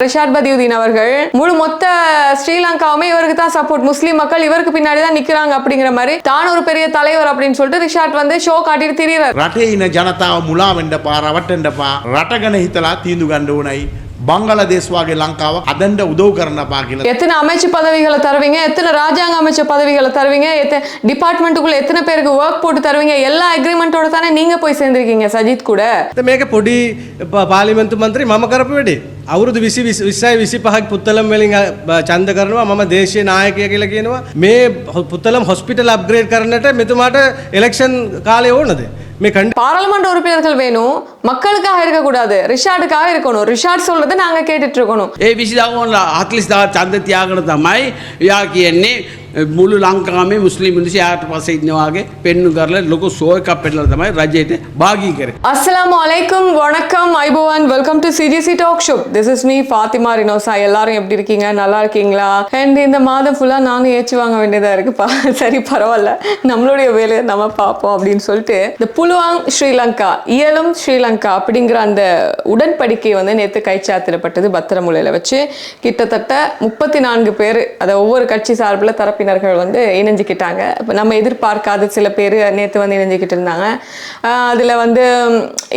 ரிஷாட் பதியுதீன் அவர்கள். முழு மொத்த ஸ்ரீலங்காவுமே இவருக்கு தான் சப்போர்ட் முஸ்லீம் மக்கள் இவருக்கு பின்னாடி தான் நிக்கிறாங்க அப்படிங்கிற மாதிரி தான் ஒரு பெரிய தலைவர் அப்படின்னு சொல்லிட்டு ரிஷாட் வந்து ஷோ காட்டிட்டு திரியறார். ரட்டையின ஜனதா முலா வெண்டப்பா ரவட்டெண்டப்பா ரட்டகன ஹித்தலா தீந்து கண்டுனை பங்களாதேஷ் வாகை லங்காவை அதண்ட உதவு கரணப்பா எத்தனை அமைச்சு பதவிகளை தருவீங்க எத்தனை ராஜாங்க அமைச்சு பதவிகளை தருவீங்க எத்தனை டிபார்ட்மெண்ட்டுக்குள்ள எத்தனை பேருக்கு ஒர்க் போட்டு தருவீங்க எல்லா அக்ரிமெண்ட்டோட தானே நீங்க போய் சேர்ந்திருக்கீங்க சஜித் கூட. மேக பொடி பார்லிமெண்ட் மந்திரி மம கரப்பு අවුරුදු විසි විස්සයි විසි පහක් පුත්තලම් වලින් අ, බ- ඡන්ද කරනවා මම දේශය නායකය කියලා කියනවා මේ හො- පුත්තලම් හොස්පිටල් අප්ග්‍රේඩ් කරන්නට මෙතුමාට එලෙක්ෂන් කාලය ඕනද මේ කණ්ඩ பாராளுமன்ற உறுப்பினர்கள் வேணும் மக்களுக்காக இருக்கக்கூடாது ரிஷாட்டுக்காக இருக்கணும் ரிஷாட் சொல்றதை நாங்க கேட்டுட்டு இருக்கணும் ඒ විසිදාවල අත්ලිස් දා චන්ද තියාගෙන තමයි යා කියන්නේ මුළු ලංකාමේ මුස්ලිම් මිනිස්සු යාට පස්සේ ඉන්නවාගේ පෙන්නු කරලා ලොකු ෂෝ එකක් පෙන්නලා තමයි රජයට භාගී කරේ. அஸ்ஸலாமு அலைக்கும் வணக்கம் ஐபோவான் welcome to CGC talk show this is me Fathima Rinosa எல்லாரும் எப்படி இருக்கீங்க நல்லா இருக்கீங்களா அண்ட் இந்த மாதம் ஃபுல்லாக நானும் ஏச்சு வாங்க வேண்டியதாக இருக்குப்பா சரி பரவாயில்ல நம்மளுடைய வேலையை நம்ம பார்ப்போம் அப்படின்னு சொல்லிட்டு இந்த புலுவாங் ஸ்ரீலங்கா இயலும் ஸ்ரீலங்கா அப்படிங்கிற அந்த உடன்படிக்கை வந்து நேற்று கைச்சாத்திடப்பட்டது பத்திரமுலையில் வச்சு கிட்டத்தட்ட முப்பத்தி நான்கு பேர் அதை ஒவ்வொரு கட்சி சார்பில் தரப்பினர்கள் வந்து இணைஞ்சிக்கிட்டாங்க. இப்போ நம்ம எதிர்பார்க்காத சில பேர் நேற்று வந்து இணைஞ்சிக்கிட்டு இருந்தாங்க. அதில் வந்து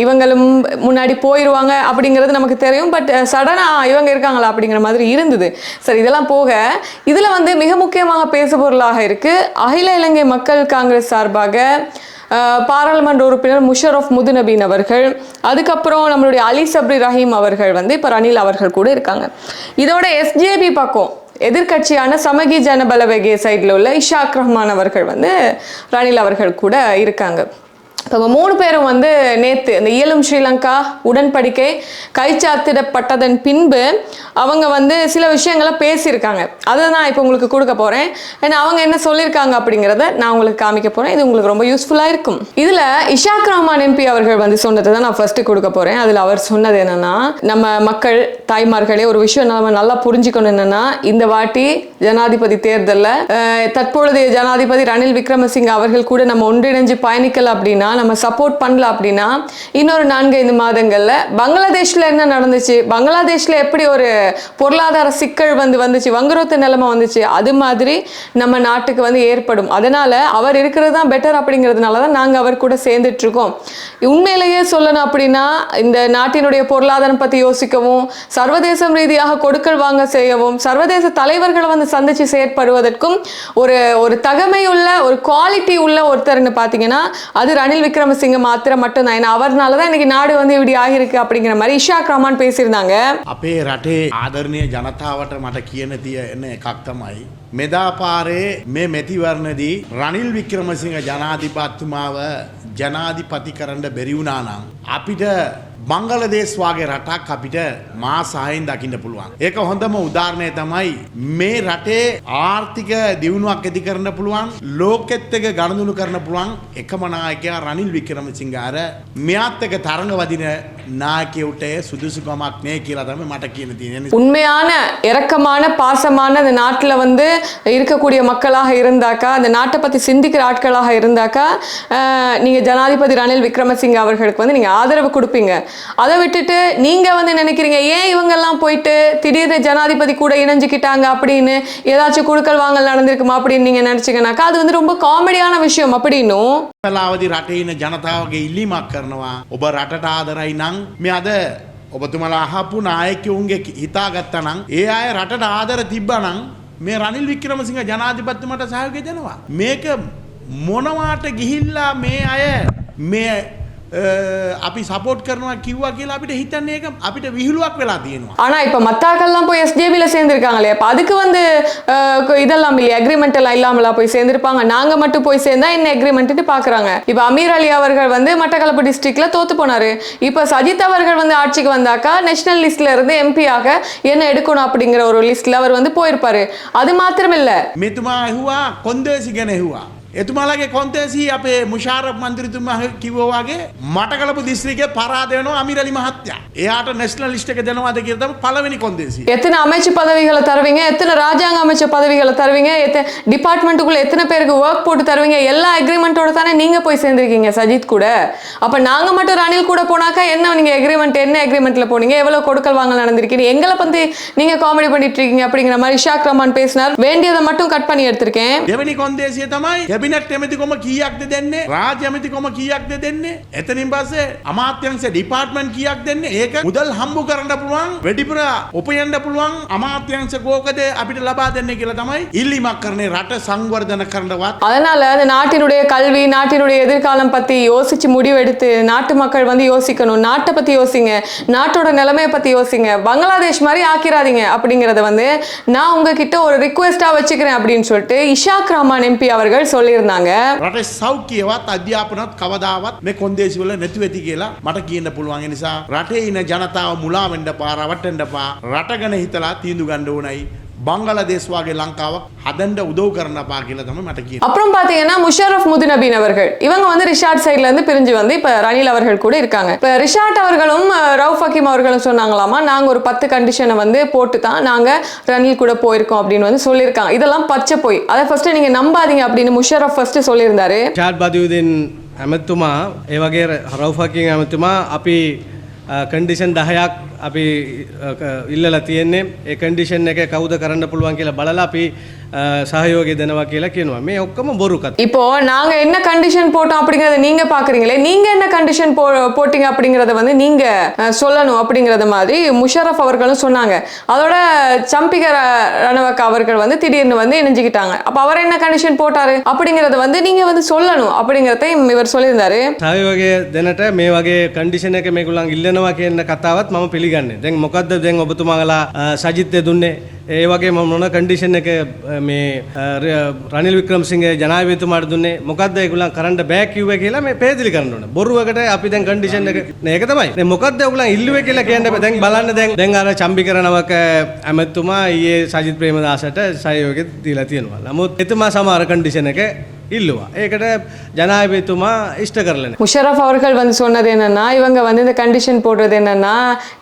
இவங்களும் முன்னாடி போயிடுவாங்க அப்படிங்கிறது நமக்கு தெரியும். பட் சடனாக இவங்க இருக்காங்களா அப்படிங்கிற மாதிரி இருந்தது. சரி இதெல்லாம் போக இதில் வந்து மிக முக்கியமாக பேசுபொருளாக இருக்குது அகில இலங்கை மக்கள் காங்கிரஸ் சார்பாக பாராளுமன்ற உறுப்பினர் முஷரஃப் முதுநபீன் அவர்கள் அதுக்கப்புறம் நம்மளுடைய அலி சப்ரி ரஹீம் அவர்கள் வந்து இப்போ ரணில் அவர்கள் கூட இருக்காங்க. இதோட எஸ்ஜேபி பக்கம் எதிர்க்கட்சியான சமகி ஜனபலவெகே சைடில் உள்ள இஷாக் ரஹ்மான் அவர்கள் வந்து ரணில் அவர்கள் கூட இருக்காங்க. இப்போ மூணு பேரும் வந்து நேற்று இந்த இயலும் ஸ்ரீலங்கா உடன்படிக்கை கைச்சாத்திடப்பட்டதன் பின்பு அவங்க வந்து சில விஷயங்களை பேசியிருக்காங்க. அதை நான் இப்போ உங்களுக்கு கொடுக்க போகிறேன் ஏன்னா அவங்க என்ன சொல்லியிருக்காங்க அப்படிங்கிறத நான் உங்களுக்கு காமிக்க போகிறேன் இது உங்களுக்கு ரொம்ப யூஸ்ஃபுல்லாக இருக்கும். இதில் இஷாக் ரஹ்மான் எம்பி அவர்கள் வந்து சொன்னதை தான் நான் ஃபர்ஸ்ட்டு கொடுக்க போகிறேன் அதில் அவர் சொன்னது என்னென்னா நம்ம மக்கள் தாய்மார்களே ஒரு விஷயம் நம்ம நல்லா புரிஞ்சுக்கணும் என்னென்னா இந்த வாட்டி ஜனாதிபதி தேர்தலில் தற்பொழுதைய ஜனாதிபதி ரணில் விக்ரமசிங்க அவர்கள் கூட நம்ம ஒன்றிணைஞ்சு பயணிக்கல அப்படின்னா நம்ம சப்போர்ட் பண்ணல அப்படின்னா இன்னொரு நான்கு ஐந்து மாதங்களில் பங்களாதேஷ்ல என்ன நடந்துச்சு? பங்களாதேஷ்ல எப்படி ஒரு பொருளாதார சிக்கல் வந்து வந்துச்சு? வங்குரோத்து நிலைமை வந்துச்சு? அது மாதிரி நம்ம நாட்டுக்கு வந்து ஏற்படும். அதனால் அவர் இருக்கிறது தான் பெட்டர் அப்படிங்கிறதுனால தான் நாங்கள் அவர் கூட சேர்ந்துட்டு இருக்கோம் உண்மையிலேயே சொல்லணும் அப்படின்னா இந்த நாட்டினுடைய பொருளாதாரம் பற்றி யோசிக்கவும் சர்வதேசம் ரீதியாக கொடுக்கல் வாங்க செய்யவும் சர்வதேச தலைவர்களை வந்து சந்திச்சு செயற்படுவதற்கும் ஒரு ஒரு தகமையுள்ள ஒரு குவாலிட்டி உள்ள ஒருத்தர்னு பார்த்தீங்கன்னா அது ரணில் விக்ரமசிங்க மாத்திரம் மட்டும்தான் ஏன்னா அவர்னால தான் இன்னைக்கு நாடு வந்து இப்படி ஆகியிருக்கு அப்படிங்கிற மாதிரி இஷாக் ரஹ்மான் பேசியிருந்தாங்க අපේ රටේ ආදරණය ජනතාවට මට කියන තිය එන්න එකක් තමයි. මෙදා පාරේ මේ මැතිවරණදී රනිල් වික්‍රමසිංහ ජනාධිපත්තුමාව ජනාධිපති කරන්න බැරිවුණානම්. අපිට බංගලදේශ වගේ රටක් අපිට මා සහයෙන් දකින්න පුළුවන්. ඒක හොඳම උදාරණය තමයි මේ රටේ ආර්ථික දියුණුවක් ඇති කරන්න පුළුවන් ලෝකෙත් එක ගණඳුණු කරන පුළුවන් එකම නායකයා රනිල් වික්‍රමසිංහාර මෙයාත් එක තරඟ වදින නායකයුට සුදුසුකමක් නෑ කියලා තමයි මට කියන තියෙන. உண்மையான இரக்கமான பாசமான அந்த நாட்டில் வந்து இருக்கக்கூடிய மக்களாக இருந்தாக்கா அந்த நாட்டை பற்றி சிந்திக்கிற ஆட்களாக இருந்தாக்கா அஹ், நீங்க ஜனாதிபதி ரணில் விக்ரமசிங்க அவர்களுக்கு வந்து நீங்க ஆதரவு கொடுப்பீங்க அதை விட்டுட்டு நீங்க வந்து நினைக்கிறீங்க ஏன் இவங்கெல்லாம் போயிட்டு திடீர்னு ஜனாதிபதி கூட இணைஞ்சுக்கிட்டாங்க அப்படின்னு ஏதாச்சும் குடுக்கல் வாங்கல் நடந்திருக்குமா அப்படின்னு நீங்க நினைச்சீங்கன்னாக்கா அது வந்து ரொம்ப காமெடியான விஷயம் அப்படின்னும் කලාවදි රටේ ඉන්න ජනතාවගේ ඉල්ලීමක් කරනවා ඔබ රටට ආදරයි නං මේ අද ඔබතුමලා අහපු නායකවුන්ගේ හිතාගත්ත නං ඒ අය රටට ආදර තිබ්බ නං මේ රනිල් වික්‍රමසිංහ ජනාධිපත්තුමට සහයෝගය දෙනවා. මේක මොනවාට ගිහිල්ලා මේ අය මේ අ, අපි සපෝට් කරනවා කිව්වා කියලා අපිට හිතන්නේ ඒක අපිට විහිළුවක් වෙලා තියෙනවා. ஆனா இப்ப மத்தாக்கள்லாம் போய் எஸ்ஜேபில சேர்ந்திருக்காங்களே அப்ப அதுக்கு வந்து அஹ், கு- இதெல்லாம் இல்லையா அக்ரிமெண்ட் எல்லாம் இல்லாமலா போய் சேர்ந்திருப்பாங்க நாங்க மட்டும் போய் சேர்ந்தா என்ன அக்ரிமெண்ட்னு பாக்குறாங்க இப்ப அமீர் அலி அவர்கள் வந்து மட்டக்களப்பு டிஸ்ட்ரிக்ட்ல தோத்து போனாரு இப்ப சஜித் அவர்கள் வந்து ஆட்சிக்கு வந்தாக்கா நேஷனல் லிஸ்ட்ல இருந்து எம்பி ஆக என்ன எடுக்கணும் அப்படிங்கிற ஒரு லிஸ்ட்ல அவர் வந்து போயிருப்பாரு அது மாத்திரம் இல்ல මෙතුමා ඇහුවා කොන්දේසි ගැන ඇහුවා. එතුමාලගේ කොන්තේසී අපේ මුෂාර මන්ත්‍රතුමා කිව්වා වගේ මට කලපු දිස්ත්‍රික්කේ පරාද වෙනවා අමිරලි මහත්තයා. එයාට නැෂනල් ලිස්ට් එක දෙනවාද කියලා තමයි පළවෙනි කොන්දේසි. எத்தனை அமைச்சு பதவிகளை தருவீங்க எத்தனை ராஜாங்க அமைச்சர் பதவிகளை தருவீங்க எத்தனை டிபார்ட்மெண்ட்டுக்குள்ள எத்தனை பேருக்கு ஒர்க் போட்டு தருவீங்க எல்லா அக்ரிமெண்ட்டோட தானே நீங்க போய் சேர்ந்திருக்கீங்க சஜித் கூட அப்ப நாங்க மட்டும் ரணில் கூட போனாக்கா என்ன நீங்க அக்ரிமெண்ட் என்ன அக்ரிமெண்ட்ல போனீங்க எவ்வளவு கொடுக்கல் வாங்கல் நடந்திருக்கீங்க எங்களை பத்தி நீங்க காமெடி பண்ணிட்டு இருக்கீங்க அப்படிங்கிற மாதிரி இஷாக் ரஹ்மான் பேசினார் வேண்டியதை மட்டும் கட் பண்ணி எடுத்திருக்கேன் දෙවැනි කොන්දේසිය තමයි කැබිනට් ඇමතිකොම කීයක්ද දෙන්නේ රාජ්‍ය ඇමතිකොම කීයක්ද දෙන්නේ එතනින් පස්සේ අමාත්‍යංශ ඩිපාර්ට්මන්ට් කීයක් දෙන්නේ ඒක මුදල් හම්බු කරන්න පුළුවන් වැඩිපුර උපයන්න පුළුවන් අමාත්‍යංශ කෝකද අපිට ලබා දෙන්නේ කියලා තමයි ඉල්ලීමක් කරන්නේ රට සංවර්ධන කරනවත් அதனால அந்த நாட்டினுடைய கல்வி நாட்டினுடைய எதிர்காலம் பத்தி யோசிச்சு முடிவெடுத்து நாட்டு மக்கள் வந்து யோசிக்கணும் நாட்டை பத்தி யோசிங்க நாட்டோட நிலைமையை பத்தி யோசிங்க பங்களாதேஷ் மாதிரி ஆக்கிராதீங்க அப்படிங்கறத வந்து நான் உங்ககிட்ட ஒரு ரிக்வெஸ்டா வச்சுக்கிறேன் அப்படின்னு சொல்லிட்டு இஷாக் ரஹ்மான் எம்பி அவர்கள் சொல்லியிருந்தாங்க රට සෞඛ්‍යවත් අධ්‍යාපනත් කවදාවත් මේ කොන්දේසිවල නැතුව ඇති කියලා මට කියන්න පුළුවන් ඒ නිසා රටේ ඉන්න ජනතාව මුලා වෙන්න පා රවට්ටන්න පා රට ගැන හිතලා තීන්දුව ගන්න ඕනයි බංගලදේශ වගේ ලංකාවක් හදන්න උදව් කරන්න පා කියලා තමයි මට කියන්නේ. அப்புறம் பாத்தீங்கன்னா முஷரப் முதுநபீன் அவர்கள் இவங்க வந்து ரிஷாட் சைட்ல இருந்து பிரிஞ்சு வந்து இப்ப ரணில் அவர்கள் கூட இருக்காங்க இப்ப ரிஷாட் அவர்களும் அஹ், ரவுஃப் ஹக்கீம் அவர்களும் சொன்னாங்களாமா நாங்க ஒரு பத்து கண்டிஷனை வந்து போட்டு தான் நாங்க ரணில் கூட போயிருக்கோம் அப்படின்னு வந்து சொல்லியிருக்காங்க இதெல்லாம் பச்சை போய் அதை ஃபர்ஸ்ட் நீங்க நம்பாதீங்க அப்படின்னு முஷரப் ஃபர்ஸ்ட் சொல்லியிருந்தாரு ෂාඩ් බදයුදෙන් ඇමත්තුමා ඒවගේ රව්ෆකින් ඇමතුමා අපි කන්ඩිෂන් දහයක් අපි අ, ක- ඉල්ලලා තියෙන්නේ ඒ කන්ඩිෂන් එක කවුද කරන්න පුළුවන් කියලා බලලා අපි අ, සහයෝගය දෙනවා කියලා කියනවා මේ ඔක්කොම බොරු කතා. இப்போ நாங்க என்ன கண்டிஷன் போட்டோம் அப்படிங்கறத நீங்க பாக்குறீங்களே நீங்க என்ன கண்டிஷன் போ போட்டீங்க அப்படிங்கறத வந்து நீங்க அஹ், சொல்லணும் அப்படிங்கறத மாதிரி முஷரப் அவர்களும் சொன்னாங்க அதோட சம்பிக ர- ரணவக் அவர்கள் வந்து திடீர்னு வந்து இணைஞ்சுக்கிட்டாங்க அப்ப அவர் என்ன கண்டிஷன் போட்டாரு அப்படிங்கறத வந்து நீங்க வந்து சொல்லணும் அப்படிங்கறதையும் இவர் சொல்லியிருந்தாரு සහයෝගය දෙනට මේ වගේ කන්ඩිෂන එක මේකුලන් ඉල්ලනවා කියන්න කතාවත් මම පිළිගන්නේ. දැන් මොකක්ද දැන් ඔබතුමාගලා අ, සජිත්‍ය දුන්නේ? ඒ වගේ මම මොන කන්ඩිෂන් එක අ, මේ අ, ර- රනිල් වික්‍රමසිංහ ජනාධිපතිතුමාට දුන්නේ? මොකක්ද ඒගොල්ලන් කරන්න බෑ කිව්වේ කියලා මේ පැහැදිලි කරන්න ඕන. බොරුවකට අපි දැන් කන්ඩිෂන් එක නෑ ඒක තමයි. දැන් මොකක්ද ඒගොල්ලන් ඉල්ලුවේ කියලා කියන්න බෑ. දැන් බලන්න දැන් දැන් අර චම්බිකරනවක ඇමතුමා ඊයේ සජිත් ප්‍රේමදාසට සහයෝගය දීලා තියෙනවා. නමුත් එතුමා සමහර කන්ඩිෂන් එක இல்லுவா ஏகிட்ட ஜனாதிபதித்துமா இஷ்ட கரலன் முஷரஃப் அவர்கள் வந்து சொன்னது என்னன்னா இவங்க வந்து இந்த கண்டிஷன் போடுறது என்னன்னா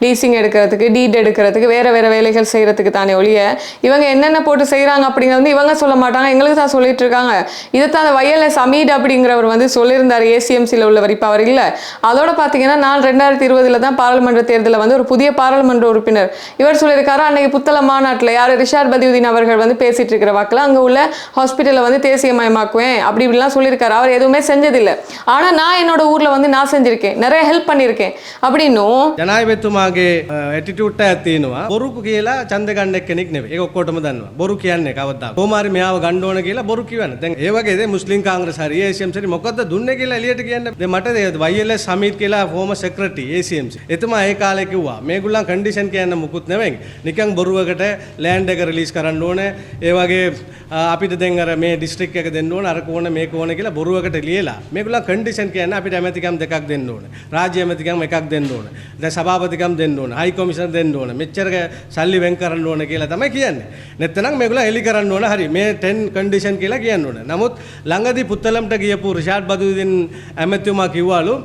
லீசிங் எடுக்கிறதுக்கு டீட் எடுக்கிறதுக்கு வேற வேற வேலைகள் செய்யறதுக்கு தானே ஒழிய இவங்க என்னென்ன போட்டு செய்யறாங்க அப்படிங்கிறது வந்து இவங்க சொல்ல மாட்டாங்க எங்களுக்கு தான் சொல்லிட்டு இருக்காங்க இதைத்தான் அந்த வயல்ல சமீட் அப்படிங்கிறவர் வந்து சொல்லியிருந்தார் ஏசிஎம்சியில் உள்ளவர் இப்போ அவர் இல்லை அதோட பார்த்தீங்கன்னா நான் ரெண்டாயிரத்தி இருபதுல தான் பாராளுமன்ற தேர்தலில் வந்து ஒரு புதிய பாராளுமன்ற உறுப்பினர் இவர் சொல்லியிருக்காரு அன்னைக்கு புத்தள மாநாட்டில் யார் ரிஷார் பதியுதீன் அவர்கள் வந்து பேசிட்டு இருக்கிற வாக்கில் அங்கே உள்ள ஹாஸ்பிட்டலை வந்து தேசியமயமாக்குவேன் அப்படி இப்படிலாம் சொல்லியிருக்காரு அவர் எதுவுமே செஞ்சதில்லை ஆனால் நான் என்னோட ஊரில் வந்து நான் செஞ்சிருக்கேன் நிறைய ஹெல்ப் பண்ணியிருக்கேன் அப்படின்னும் ජනාධිපතිතුමාගේ ඇටිටියුට් එකක් තියෙනවා බොරු කියලා ඡන්ද ගන්න කෙනෙක් නෙවෙයි. ඒක ඔක්කොටම දන්නවා. බොරු කියන්නේ කවදා. කොහොමාරි මෙයාව ගන්න ඕන කියලා බොරු කියවන. දැන් ඒ වගේ දේ මුස්ලිම් කාංග්‍රස් හරි ACMC හරි මොකද්ද දුන්නේ කියලා එළියට කියන්න. දැන් මට YLS සමීත් කියලා ෆෝම සෙක්‍රටරි ACMC. එතුමා ඒ කාලේ කිව්වා මේගොල්ලන් කන්ඩිෂන් කියන්න මුකුත් නෙවෙයි. නිකන් බොරුවකට ලෑන්ඩ් එක රිලීස් කරන්න ඕනේ. ඒ වගේ අ, අපිට දැන් අර මේ ඩිස්ට්‍රික්ට් එක දෙන්න ඕන අර කෝණ මේක ඕන කියලා බොරුවකට ලියලා මේගොල්ලන් කන්ඩිෂන් කියන්නේ අපිට ඇමතිකම් දෙකක් දෙන්න ඕන. රාජ්‍ය ඇමතිකම් එකක් දෙන්න ඕන. දැන් සභාපතිකම් දෙන්න ඕන. හයි කොමිෂන් දෙන්න ඕන. මෙච්චර සල්ලි වෙන් කරන්න ඕන කියලා තමයි කියන්නේ. නැත්නම් මේගොල්ලන් එලි කරන්න ඕන. හරි මේ 10 කන්ඩිෂන් කියලා කියන්න ඕන. නමුත් ළඟදී පුත්තලම්ට ගියපු රිෂාඩ් බදුදීන් ඇමතිතුමා කිව්වලු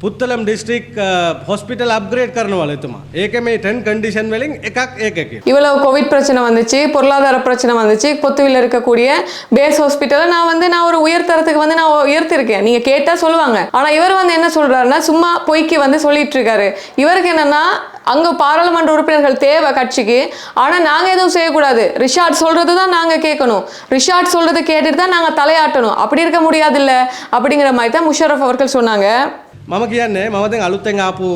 පුත්තලම් ඩිස්ට්‍රික් හොස්පිටල් අප්ග්‍රේඩ් කරනවලු එතුමා. ඒක මේ 10 කන්ඩිෂන් වලින් එකක් ඒක කිව්වා. இவ்வளவு கோவிட் பிரச்சனை வந்துச்சு பொருளாதார பிரச்சனை வந்துச்சு கொத்துவில் இருக்கக்கூடிய பேஸ் ஹாஸ்பிட்டலை நான் வந்து நான் ஒரு உயர்தரத்துக்கு வந்து நான் உயர்த்திருக்கேன் நீங்க கேட்டா சொல்லுவாங்க ஆனா இவர் வந்து என்ன சொல்றாருன்னா சும்மா பொய்க்கு வந்து சொல்லிட்டு இருக்காரு இவருக்கு என்னன்னா அங்க பாராளுமன்ற உறுப்பினர்கள் தேவை கட்சிக்கு ஆனா நாங்க எதுவும் செய்யக்கூடாது ரிஷாட் சொல்றது தான் நாங்க கேட்கணும் ரிஷாட் சொல்றதை கேட்டுட்டு தான் நாங்க தலையாட்டணும் அப்படி இருக்க முடியாதுல்ல அப்படிங்கிற மாதிரி தான் முஷரஃப் அவர்கள் சொன்னாங்க මම කියන්නේ මම දැන් අලුත්තෙන් ආපු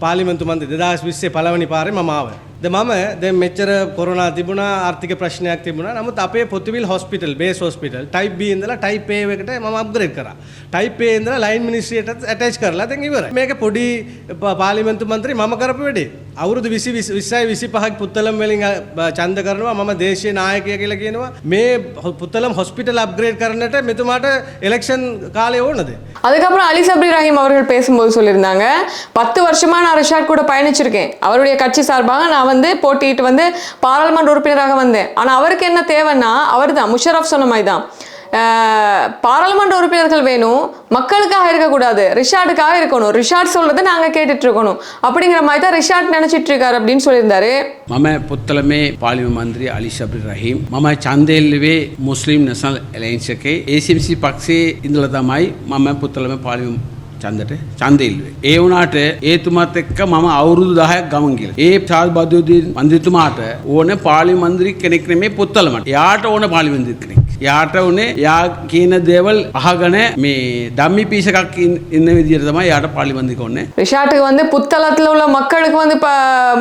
පාලිමෙන්තු මන්ත්‍රී 2020 පළවෙනි පාරේ මම ආවේ. දැන් මම දැන් මෙච්චර කොරෝනා තිබුණා ආර්ථික ප්‍රශ්නයක් තිබුණා. නමුත් අපේ Pottuvil hospital base hospital type B ඉඳලා ටයිප් A එකට මම අප්ග්‍රේඩ් කරා. ටයිප් A ඉඳලා ලයින් මිනිස්ට්‍රියට ඇටච් කරලා දැන් ඉවරයි. මේක පොඩි ප- පාර්ලිමේන්තු මන්ත්‍රී මම කරපු වැඩේ. අවුරුදු 20 20යි 25ක් පුත්තලම් වලින් අ, බ- ඡන්ද කරනවා මම දේශීය නායකයා කියලා කියනවා. මේ හො- පුත්තලම් හොස්පිටල් අප්ග්‍රේඩ් කරන්නට මෙතුමාට එලෙක්ෂන් කාලේ ඕනද? அதுக்கப்புறம் அலி சப்ரி ரஹீம் அவர்கள் பேசும்போது சொல்லியிருந்தாங்க பத்து வருஷமா நான் நான் ரிஷாட் கூட பயணிச்சிருக்கேன். அவருடைய கட்சி சார்பாக நான் வந்து போட்டியிட்டு வந்து பாராளுமன்ற உறுப்பினராக வந்தேன். ஆனால் அவருக்கு என்ன தேவைன்னா அவர் தான் முஷரஃப் சொன்ன மாதிரி தான் பாராளுமன்ற உறுப்பினர்கள் வேணும். மக்களுக்காக இருக்கக்கூடாது. ரிஷார்டுக்காக இருக்கணும். ரிஷார்ட் சொல்றதை நாங்க கேட்டுட்டு இருக்கணும் அப்படிங்கிற மாதிரி தான் ரிஷார்ட் நினைச்சிட்டு இருக்காரு அப்படின்னு சொல்லியிருந்தாரு. மம புத்தலமே பாலிம மந்திரி அலி ஷபீர் ரஹீம். மம சந்தேல்வே முஸ்லீம் நேஷனல் அலையன்ஸ் கே ஏசிஎம்சி பக்ஸே இந்த மாய் மம புத்தலமே பாலிம චන්දට චන්දෙල්වේ. ඒ වුණාට ඒතුමත් එක්ක මම අවුරුදු දහයක් ගමන් කියල. ඒ චාල් බදයෝදීන් මන්දිතුමාට ඕන පාලි මන්දිරි කෙනෙක් නෙමේ පුත්තලමට යාට ඕන පාලි මන්දිරි කෙනෙක්. යාට උනේ යා කියන දේවල් අහගන මේ දම්මි පිසකක් ඉන්න විදිර තමයි යාට පාලි මන්දික ඔන්නේ ரிஷாட்டுக்கு வந்து புத்தளத்துல உள்ள மக்களுக்கு வந்து இப்ப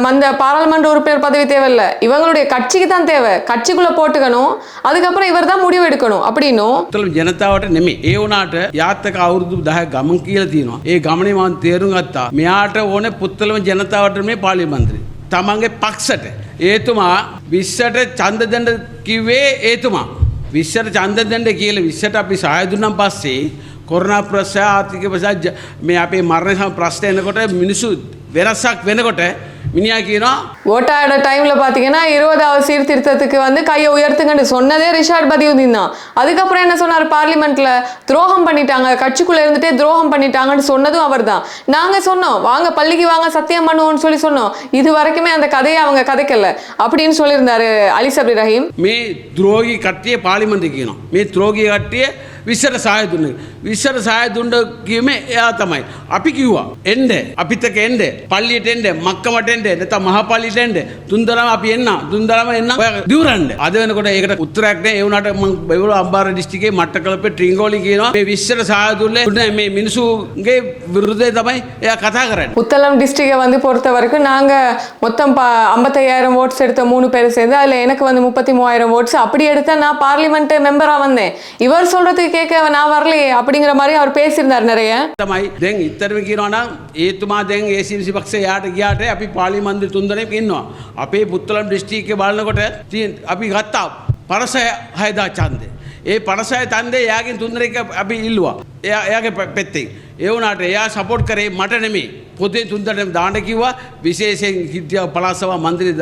அந்த பாராளுமன்ற உறுப்பினர் பதவி தேவையில்ல இவங்களுடைய கட்சிக்கு தான் தேவை கட்சிக்குள்ள போட்டுக்கணும் அதுக்கப்புறம் இவர் தான் முடிவு எடுக்கணும் அப்படின்னும் තුළ ජනතාවට නෙමේ ඒ වනාට යාත්තක අවුරුදු දහ ගමන් කියල තියෙනවා ඒ ගමනේ මන් තේරුම් ගත්තා මෙයාට ඕන පුත්තලම ජනතාවට මේ පාලි මන්ත්‍රී තමන්ගේ පක්ෂට ඒතුමා විශ්සට චන්ද දැන්ඩ කිව්වේ ඒතුමා විශ්සට චන්දදැන්ට කියල විශ්සට අපි සහයදුන්නම් පස්සේ කොරුණා ප්‍රශ්ය ආර්ථික ප්‍රසා මේ අපේ මරණය සම ප්‍රශ්ටයනකොට මිනිසු වෙනස්සක් වෙනකොට மினியாக்கிறோம் ஓட்டாட டைம்ல பாத்தீங்கன்னா இருபதாவது சீர்திருத்தத்துக்கு வந்து கையை உயர்த்துங்கன்னு சொன்னதே ரிஷாட் பதியுதீன் தான். அதுக்கப்புறம் என்ன சொன்னார் பார்லிமெண்ட்ல துரோகம் பண்ணிட்டாங்க. கட்சிக்குள்ள இருந்துட்டே துரோகம் பண்ணிட்டாங்கன்னு சொன்னதும் அவர் தான் நாங்க சொன்னோம் வாங்க பள்ளிக்கு வாங்க சத்தியம் பண்ணுவோம்னு சொல்லி சொன்னோம். இது வரைக்குமே அந்த கதையை அவங்க கதைக்கல. அப்படின்னு சொல்லியிருந்தாரு அலி சபி ரஹீம். மே துரோகி கட்டிய பார்லிமெண்ட் மே துரோகி கட்டிய விசர சாயத்துன்னு සහය දුන්න. විස්සර සහය දුන්ඩ කියම එයා තමයි. අපි කිව්වා. එන්ඩ අපිතක එන්ඩ පල්ලියට එන්ඩ මක්කමට එන්ඩ නැත මහපල්ලිට එන්ඩ තුන්දරම අපි එන්න තුන්දරම එන්න දිවරන්ඩ අද වෙනකොට ඒකට උත්තරක්න ඒවනට බැවල අම්බාර ඩිස්ටිකේ මට්ට කලප ට්‍රිංගෝලි කියනවා මේ විශ්සර සහයදුල්ල උන්න මේ මිනිසුගේ විරුද්ධය තමයි එයා කතා කරන්න. புத்தளம் டிஸ்ட்ரிக்டை வந்து பொறுத்த வரைக்கும் நாங்க மொத்தம் ப ஐம்பத்தையாயிரம் ஓட்ஸ் எடுத்த மூணு பேர் சேர்ந்து அதுல எனக்கு வந்து முப்பத்தி மூவாயிரம் ஓட்ஸ் அப்படி எடுத்தா நான் பார்லிமெண்ட் மெம்பரா வந்தேன் இவர் சொல்றதுக்கு கேட்க நான் வரலையே அப்படிங்கிற மாதிரி அவர் பேசியிருந்தார் நிறைய තමයි දැන් ඉත්තරම කියනවනම් ඒතුමා දැන් ඒසිසි පක්ෂ යාට ගියාට අපි පාලිමන්දි තුන්දනෙක් ඉන්නවා. අපේ පුත්තලම් ඩිස්ටික්ක බලනකොට තිය- අපි ගත්තා පරසය හයදා චන්දය. ඒ පරසය තන්දේ යාගෙන් තුන්දර එක අපි ඉල්ලවා. එයා එයාගේ පැ- පැත්තෙන්. ඒවනාට එයා සපෝට් කරේ මට නෙමේ පොතේ තුන්දට දාට කිව්වා විශේෂයෙන් හිටිය පලාසවා මන්දිරිද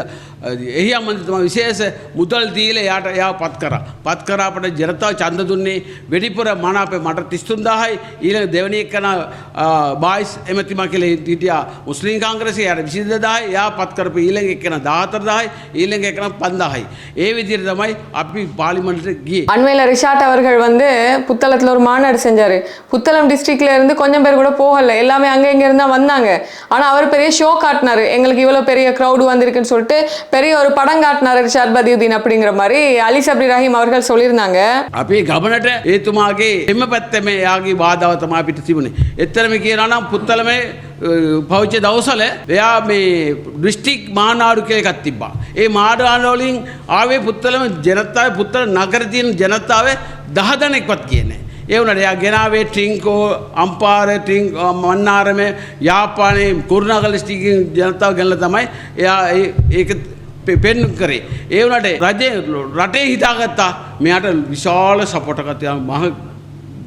එහි අමන්තම විශේෂ මුදල් දීල යාට එයා පත් කර. පත් කරාපට ජනතාව චන්ද දුන්නේ වෙඩිපුර මනාපේ මට තිස්තුන්දාහයි ඊළ දෙවනි එක්කන බායිස් එමතිම කලේ හිටිය මුස්ලිම් කාංග්‍රසය යට විසිදදායි යා පත් කරපු ඊළඟ එක්කන දාතරදායි ඊළඟ එකන පන්දාහයි. ඒ විදිර තමයි අපි පාලිමට ගිය. அண்மையில ரிஷாட் அவர்கள் வந்து புத்தளத்துல ஒரு மாநாடு செஞ்சாரு புத்தளம் டிஸ்ட்ரிக்ட்ல இருந்து கொஞ்சம் பேர் கூட போகல எல்லாமே அங்க இங்க இருந்தா வந்தாங்க ஆனா அவர் பெரிய ஷோ காட்டினாரு எங்களுக்கு இவ்வளவு பெரிய க்ரௌடு வந்திருக்குன்னு சொல்லிட்டு பெரிய ஒரு படம் காட்டினாரு ரிஷாட் பதியுதீன் அப்படிங்கிற மாதிரி அலி சப்ரி ரஹீம் அவர்கள் சொல்லியிருந்தாங்க අපේ ගමනට ඒතුමාගේ එම පැත්තම යාගේ බාධාව තමා පිට තිබුණේ. එත්තරම කියනනම් පුත්තලම පෞච්ච දවසල එයා මේ දෘෂ්ටික් මානාඩු කියල එකත් තිබ්බා. ඒ මාඩානෝලින් ආවේ පුත්තලම ජනතාව පුත්තල නගරතියෙන් ජනතාව දහදනෙක්වත් කියන්නේ. ඒවනට එයා ගෙනාවේ ට්‍රිංකෝ අම්පාර ට්‍රිං මන්නාරම යාපානය කුරුණාගල ස්ටිකින් ජනතාව ගැල්ල තමයි එයා ඒ- ඒක පෙ- පෙන්නු කරේ. ඒ වනට රජය රටේ හිතාගත්තා මෙයට විශාල සපොටකතය මහ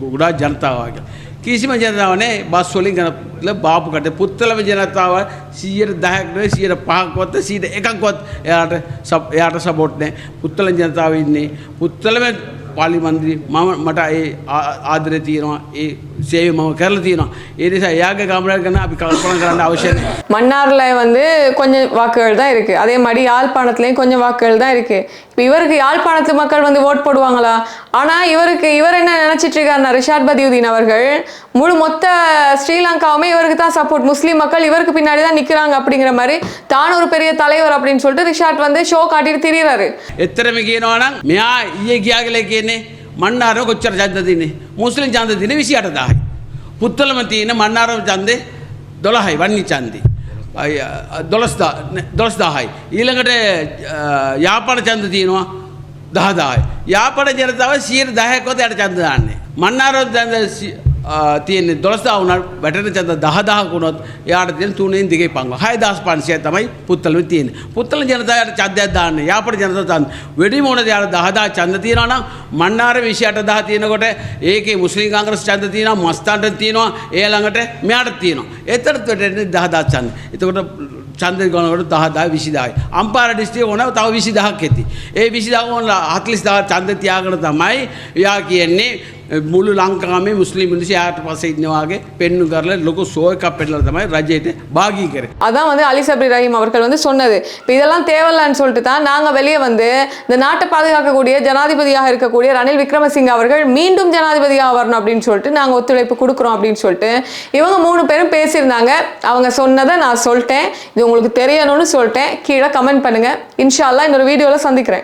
ගොඩා ජනතාවගේ. කිසිම ජනතාවනේ බස් වලින් ගන බාපුකට පුත්තලම ජනතාව සීයට දහක්න සියට පහකොත්ත සීට එකක්වත් එයාට සබ් එයාට සබොට්නෑ පුත්තල ජනතාව ඉන්නේ පුත්තලම පාලිමන්ද්‍රී මම මට ඒ ආ- ආදරය තියෙනවා. ඒ సేవి మా కేరళ తీయనం ఏది యాగ அப்படி கல்பனம் அவசியம் மன்னாரில் வந்து கொஞ்சம் வாக்குகள் தான் இருக்குது அதே மாதிரி யாழ்ப்பாணத்துலேயும் கொஞ்சம் வாக்குகள் தான் இருக்குது இப்போ இவருக்கு யாழ்ப்பாணத்து மக்கள் வந்து ஓட் போடுவாங்களா? ஆனால் இவருக்கு இவர் என்ன நினச்சிட்டு இருக்காருனா ரிஷாட் பதியுதீன் அவர்கள் முழு மொத்த ஸ்ரீலங்காவுமே இவருக்கு தான் சப்போர்ட் முஸ்லீம் மக்கள் இவருக்கு பின்னாடி தான் நிற்கிறாங்க அப்படிங்கிற மாதிரி தான் ஒரு பெரிய தலைவர் அப்படின்னு சொல்லிட்டு ரிஷாட் வந்து ஷோ காட்டிட்டு திரியிறாரு. எத்தனை மிகையினோனா மியா இயக்கியாக இலக்கியன்னு ಮಣ್ಣಾರೋ ಗೊಚ್ಚರ ಜಾಂದದೀನಿ ಮುಸ್ಲಿಂ ಜಾಂದದೀನಿ ವಿಸಿ ಆಟದ ಹಾಯ್ ಪುತ್ತಲ ಮತೀನ ಮಣ್ಣಾರೋ ಚಾಂದೆ ದೊಲ ಹಾಯ್ ವಣ್ಣಿ ಚಾಂದಿ ದೊಲಸ್ದ ದೊಲಸ್ದ ಹಾಯ್ ಇಲ್ಲಂಗಡೆ ಯಾಪಣ ಚಂದ ತೀನೋ ದಹ ದಹಾಯ್ ಯಾಪಣ ಜನತಾವ ಸೀರ್ ದಹಕೋತ ಎರಡು ಚಂದ ಮಣ್ಣಾರೋ ಚಂದ තියෙන්නේ දොළස්දා වුණට වැටෙන චන්ද දහදාහකුණොත් යාට තියෙන තුනෙන් දිගේ පංග හය දස් පන්සිය තමයි පුත්තලම තියෙන පුත්තල ජනතාවට චද්‍යයක් දාන්න යාපට ජනතන් වැඩි මොන යාට දහදා චන්ද තියෙනනම් මන්නාර විෂයට දහ තියෙනකොට ඒකේ මුස්ලිම් කාංග්‍රස් චන්ද තියෙනවා මස්තන්ට තියෙනවා ඒ ළඟට මෙයාට තියෙනවා එතරත් වැටෙන්නේ දහදා චන්ද එතකොට චන්දකනකට දහදා විසිදායි. අම්පාර ඩිස්ටේ ඕන තව විසි දහක් ඇති. ඒ විසිදාව ඕන හත්ලිස් දහ චන්ද තියාගන තමයි යා කියන්නේ මුළු ලංකාමේ මුස්ලිම් මිනිස්සු යාට පස්සේ ඉන්නවාගේ පෙන්නු කරලා ලොකු ෂෝ එකක් පෙන්නලා තමයි රජයට භාගී කරේ. அதான் வந்து அலி சப்ரி ரஹீம் அவர்கள் வந்து சொன்னது இப்போ இதெல்லாம் தேவையில்லைன்னு சொல்லிட்டு தான் நாங்கள் வெளியே வந்து இந்த நாட்டை பாதுகாக்கக்கூடிய ஜனாதிபதியாக இருக்கக்கூடிய ரணில் விக்ரமசிங்க அவர்கள் மீண்டும் ஜனாதிபதியாக வரணும் அப்படின்னு சொல்லிட்டு நாங்கள் ஒத்துழைப்பு கொடுக்குறோம் அப்படின்னு சொல்லிட்டு இவங்க மூணு பேரும் பேசியிருந்தாங்க அவங்க சொன்னதை நான் சொல்லிட்டேன் இது உங்களுக்கு தெரியணும்னு சொல்லிட்டேன் கீழே கமெண்ட் பண்ணுங்க இன்ஷா அல்லாஹ் இன்னொரு வீடியோவில் சந்திக்கிறேன்